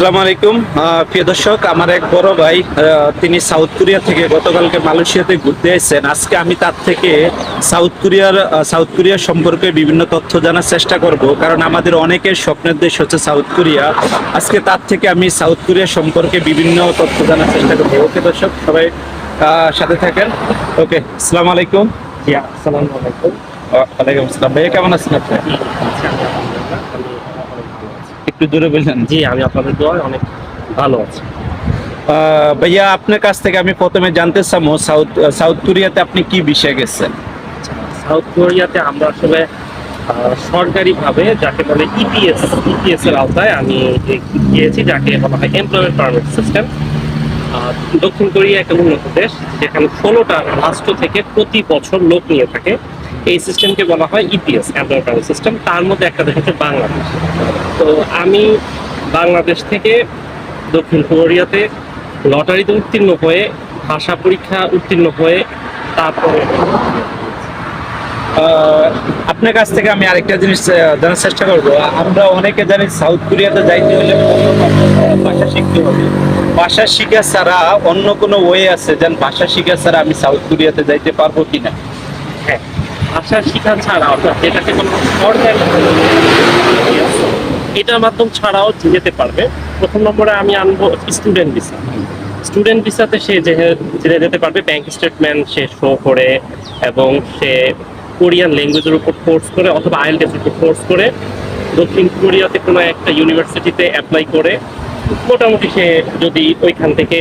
আসসালামু আলাইকুম। প্রিয় দর্শক আমার এক বড় ভাই তিনি সাউথ কোরিয়া থেকে গতকালকে মালয়েশিয়াতে ঘুরতে এসেছেন। আজকে আমি তার থেকে সাউথ কোরিয়ার সাউথ কোরিয়া সম্পর্কে বিভিন্ন তথ্য জানার চেষ্টা করব। কারণ আমাদের অনেকের স্বপ্নের দেশ হচ্ছে সাউথ কোরিয়া। আজকে তার থেকে আমি সাউথ কোরিয়া সম্পর্কে বিভিন্ন তথ্য জানার চেষ্টা করব। ওকে দর্শক সবাই সাথে থাকেন। ওকে আসসালামু আলাইকুম। আসসালামু আলাইকুম। ওয়ালাইকুম আসসালাম। ভাইয়া কেমন আছেন আপনি? একটু দূরে বললেন? জি আমি আপনাদের দোয়ায় অনেক ভালো আছি। ভাইয়া আপনার কাছ থেকে আমি প্রথমে জানতে চাবো সাউথ সাউথ কোরিয়াতে আপনি কি বিষয়ে গেছেন? সাউথ কোরিয়াতে আমরা আসলে সরকারিভাবে যাকে বলে E ইপিএস ইপিএস এর আওতায় আমি গিয়েছি যাকে বলা হয় এমপ্লয়মেন্ট পারমিট সিস্টেম দক্ষিণ কোরিয়া একটা উন্নত দেশ যেখানে ষোলোটা রাষ্ট্র থেকে প্রতি বছর লোক নিয়ে থাকে। এই সিস্টেমকে বলা হয় ইপিএস পারমিট সিস্টেম তার মধ্যে একটা দেশ বাংলাদেশ। তো আমি বাংলাদেশ থেকে দক্ষিণ কোরিয়াতে লটারিতে উত্তীর্ণ হয়ে, ভাষা পরীক্ষা উত্তীর্ণ হয়ে, তারপরে আপনার কাছ থেকে আমি আরেকটা জিনিস জানার চেষ্টা করব। আমরা অনেকে জানি সাউথ কোরিয়াতে যাইতে হলে ভাষা শিখতে হবে। ভাষা শিখা ছাড়া অন্য কোনো ওয়ে আছে যেন ভাষা শিখা ছাড়া আমি সাউথ কোরিয়াতে যাইতে পারব কিনা? হ্যাঁ। ভাষা শিক্ষা ছাড়া অর্থাৎ যেটাকে কোনো এটার মাধ্যম ছাড়াও যেতে পারবে। প্রথম নম্বরে আমি আনব স্টুডেন্ট ভিসা স্টুডেন্ট ভিসাতে সে যে জেনে যেতে পারবে ব্যাংক স্টেটমেন্ট সে শো করে এবং সে কোরিয়ান ল্যাঙ্গুয়েজের উপর কোর্স করে অথবা আইএলটিএস উপর কোর্স করে দক্ষিণ কোরিয়াতে কোনো একটা ইউনিভার্সিটিতে অ্যাপ্লাই করে। মোটামুটি সে যদি ওইখান থেকে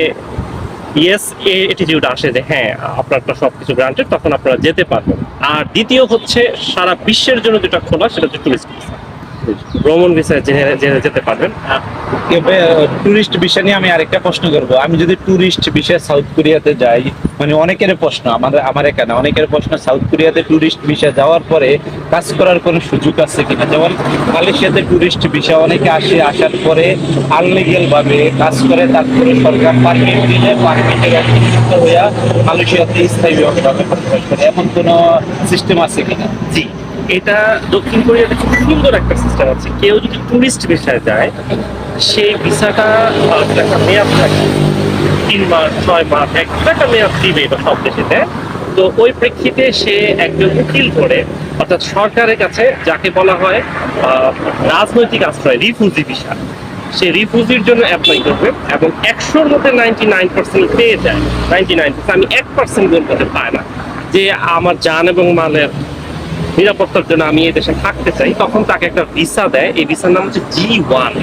ইয়েস এটিটিউড আসে যে হ্যাঁ আপনারটা সবকিছু গ্রান্টেড তখন আপনারা যেতে পারবেন। আর দ্বিতীয় হচ্ছে, সারা বিশ্বের জন্য যেটা খোলা, সেটা হচ্ছে টুরিস্ট ভিসা ভ্রমণ ভিসায় জেনে যেতে পারবেন। টুরিস্ট বিষয় নিয়ে আমি আরেকটা প্রশ্ন করব। আমি যদি টুরিস্ট বিষয়ে সাউথ কোরিয়াতে যাই মানে অনেকের প্রশ্ন আমার আমার এখানে অনেকের প্রশ্ন সাউথ কোরিয়াতে টুরিস্ট বিষয়ে যাওয়ার পরে কাজ করার কোনো সুযোগ আছে কিনা? যেমন মালয়েশিয়াতে টুরিস্ট বিষয় অনেকে আসে আসার পরে আনলিগেল ভাবে কাজ করে তারপরে সরকার পারমিট দিলে পারমিটের হইয়া মালয়েশিয়াতে করে এমন কোনো সিস্টেম আছে কিনা? জি। এটা দক্ষিণ কোরিয়াতে খুব সুন্দর একটা সিস্টেম আছে। কেউ যদি টুরিস্ট ভিসায় যায়, সেই ভিসাটা একটা মেয়াদ থাকে। তিন মাস, ছয় মাস, এক একটা মেয়াদ দিবে এটা সব দেশেতে। তো ওই প্রেক্ষিতে সে একজন উকিল করে, অর্থাৎ সরকারের কাছে যাকে বলা হয় রাজনৈতিক আশ্রয় রিফিউজি ভিসা সে রিফিউজির জন্য অ্যাপ্লাই করবে এবং একশোর মধ্যে নাইনটি নাইন পার্সেন্ট পেয়ে যায়। নাইনটি নাইন আমি এক পার্সেন্ট বলতে পায় না যে আমার জান এবং মালের নিরাপত্তার জন্য আমি এই দেশে থাকতে চাই, তখন তাকে একটা ভিসা দেয়। এই ভিসার নাম হচ্ছে জি ওয়ান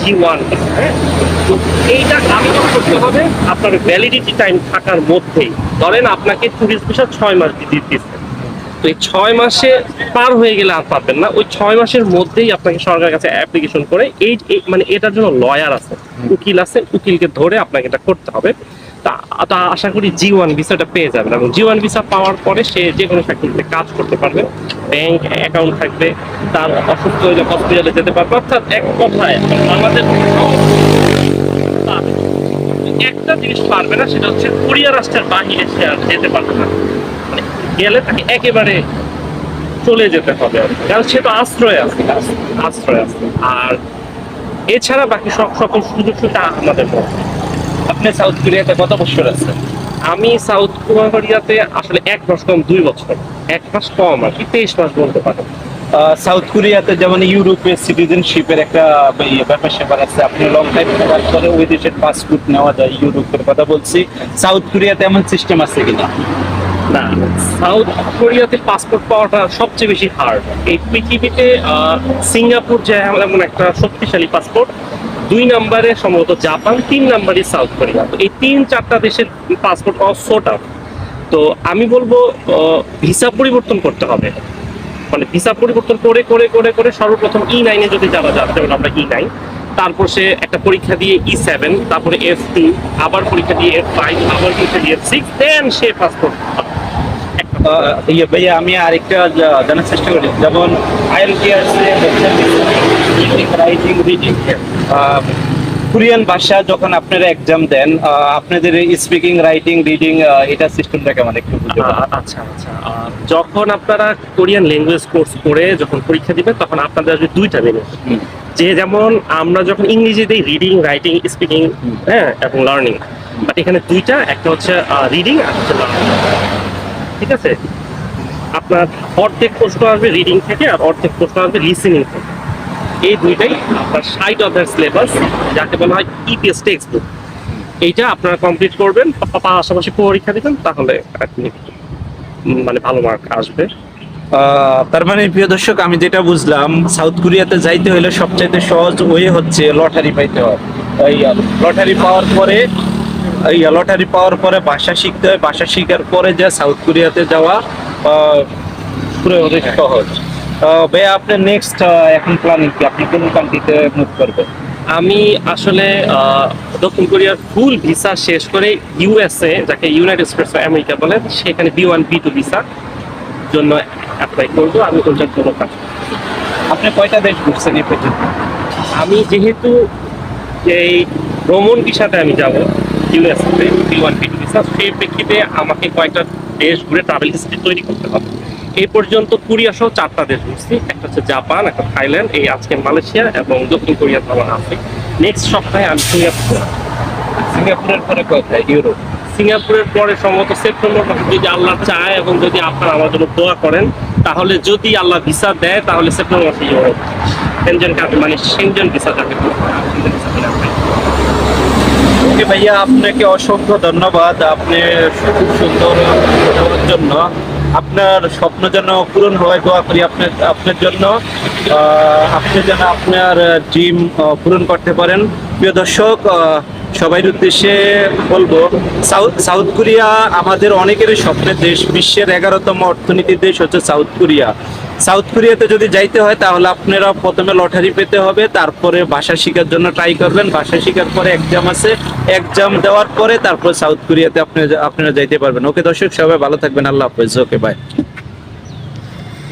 জি ওয়ান হ্যাঁ? তো এইটা আবেদন করতে হবে? আপনার ভ্যালিডিটি টাইম থাকার মধ্যেই। ধরেন আপনাকে টুরিস্ট ভিসা ছয় মাস দিতে দিচ্ছে। তো এই ছয় মাসে পার হয়ে গেলে আর পারবেন না। ওই ছয় মাসের মধ্যেই আপনাকে সরকারের কাছে অ্যাপ্লিকেশন করে এই মানে এটার জন্য লয়ার আছে। উকিল আছে উকিলকে ধরে আপনাকে এটা করতে হবে। তা তা আশা করি জি ওয়ান ভিসাটা পেয়ে যাবেন এবং জি ওয়ান ভিসা পাওয়ার পরে সে যে কোনো ফ্যাক্টরিতে কাজ করতে পারবে। ব্যাংক অ্যাকাউন্ট থাকবে তার অসুস্থ হইলে হসপিটালে যেতে পারবে। অর্থাৎ এক কথায় আমাদের একটা জিনিস পারবে না সেটা হচ্ছে কোরিয়া রাষ্ট্রের বাহিরে সে আর যেতে পারবে না। মানে গেলে তাকে একেবারে চলে যেতে হবে। কারণ সে তো আশ্রয় আছে আশ্রয় আছে। আর এছাড়া বাকি সব সকল সুযোগ সুবিধা আমাদের আপনি সাউথ কোরিয়াতে কত বছর আছেন? আমি সাউথ কোরিয়াতে আসলে এক মাস কম, দুই বছর। এক মাস কম আর কি, তেইশ মাস বলতে পারো সাউথ কোরিয়াতে যেমন ইউরোপের সিটিজেনশিপের একটা ইয়ে ব্যাপার স্যাপার আছে, আপনি লং টাইম থাকার পরে ওই দেশের পাসপোর্ট নেওয়া যায়, ইউরোপের কথা বলছি। সাউথ কোরিয়াতে এমন সিস্টেম আছে কিনা? না সাউথ কোরিয়াতে পাসপোর্ট পাওয়াটা সবচেয়ে বেশি হার্ড এই পৃথিবীতে সিঙ্গাপুর যে এমন একটা শক্তিশালী পাসপোর্ট দুই নম্বরে সম্ভবত জাপান তিন নম্বরে সাউথ কোরিয়া তো এই তিন, চারটা দেশের পাসপোর্ট অসোট আউট তো আমি বলব ভিসা পরিবর্তন করতে হবে। মানে ভিসা পরিবর্তন করে করে করে করে সর্বপ্রথম ই নাইনে যদি যাওয়া যায়, যেমন আমরা ই নাইন তারপর সে একটা পরীক্ষা দিয়ে ই সেভেন তারপরে এফ টু আবার পরীক্ষা দিয়ে এফ ফাইভ আবার পরীক্ষা দিয়ে এফ সিক্স দেন সে পাসপোর্ট ইয়ে ভাইয়া আমি আরেকটা জানার চেষ্টা করি। যেমন আইএলটিআরস রাইটিং রিডিং কোরিয়ান ভাষা যখন আপনারা এক্সাম দেন আপনাদের স্পিকিং রাইটিং রিডিং এটা সিস্টেমটা কেমন একটু আচ্ছা আচ্ছা। যখন আপনারা কোরিয়ান ল্যাঙ্গুয়েজ কোর্স করে যখন পরীক্ষা দিবেন তখন আপনাদের আসবে দুইটা জিনিস যে যেমন আমরা যখন ইংরেজিতে রিডিং রাইটিং স্পিকিং হ্যাঁ এবং লার্নিং বাট এখানে দুইটা একটা হচ্ছে রিডিং আর হচ্ছে লার্নিং ঠিক আছে? আপনার অর্ধেক প্রশ্ন আসবে রিডিং থেকে আর অর্ধেক প্রশ্ন আসবে লিসেনিং থেকে। এই দুইটাই আপনার সাইড অফ দ্য সিলেবাস যাকে বলা হয় ইপিএস টেক্সট বুক এইটা আপনারা কমপ্লিট করবেন পাশাপাশি পরীক্ষা দেবেন, তাহলে আপনি মানে ভালো মার্ক আসবে। তার মানে প্রিয় দর্শক, আমি যেটা বুঝলাম সাউথ কোরিয়াতে যাইতে হলে সবচাইতে সহজ ওয়ে হচ্ছে লটারি পাইতে হয়। লটারি পাওয়ার পরে লটারি পাওয়ার পরে ভাষা শিখতে হয়। ভাষা শিখার পরে যে সাউথ কোরিয়াতে যাওয়া পুরো অনেক সহজ। আহ, ভাইয়া আপনার নেক্সট এখন প্ল্যানিং কি? আপনি কোন কান্ট্রিতে মুভ করবেন? আমি আসলে দক্ষিণ কোরিয়ার ফুল ভিসা শেষ করে ইউএসএ যাকে ইউনাইটেড স্টেটস অফ আমেরিকা বলে সেখানে B one B two visa জন্য অ্যাপ্লাই করব। আমি ওটার জন্য কাজ আপনি কয়টা দেশ ঘুরছেন এই পর্যন্ত? আমি যেহেতু এই ভ্রমণ ভিসাতে আমি যাব ইউএসএতে B one B two visa সেই প্রেক্ষিতে আমাকে কয়েকটা দেশ ঘুরে ট্রাভেল হিস্ট্রি তৈরি করতে হবে। এই পর্যন্ত কোরিয়া সহ চারটা দেশ ঘুরছি। একটা হচ্ছে জাপান, একটা থাইল্যান্ড, এই আজকে মালয়েশিয়া এবং দক্ষিণ কোরিয়া আমার আছে। নেক্সট সপ্তাহে আমি সিঙ্গাপুর। সিঙ্গাপুরের পরে কোথায়? ইউরোপ। সিঙ্গাপুরের পরে সম্ভবত সেপ্টেম্বর মাসে যদি আল্লাহ চায় এবং যদি আপনারা আমার জন্য দোয়া করেন, তাহলে যদি আল্লাহ ভিসা দেয়, তাহলে সেপ্টেম্বর মাসে ইউরোপ। সেনজেন কান্ট্রি মানে সেনজেন ভিসা যাকে ওকে ভাইয়া আপনাকে অসংখ্য ধন্যবাদ। আপনি খুব সুন্দর জন্য। আপনার স্বপ্ন যেন পূরণ হয় দোয়া করি আপনার আপনার জন্য। আপনি যেন আপনার ড্রিম পূরণ করতে পারেন। প্রিয় দর্শক আহ, সবাই উদ্দেশ্যে বলব সাউথ সাউথ কোরিয়া আমাদের অনেকেরই স্বপ্নের দেশ। বিশ্বের এগারোতম অর্থনীতির দেশ হচ্ছে সাউথ কোরিয়া। সাউথ কোরিয়াতে যদি যাইতে হয়, তাহলে আপনারা প্রথমে লটারি পেতে হবে, তারপরে ভাষা শেখার জন্য ট্রাই করবেন। ভাষা শেখার পরে এক্সাম আছে। এক্সাম দেওয়ার পরে তারপরে সাউথ কোরিয়াতে আপনি আপনারা যাইতে পারবেন। ওকে দর্শক, সবাই ভালো থাকবেন। আল্লাহ হাফেজ। Okay bye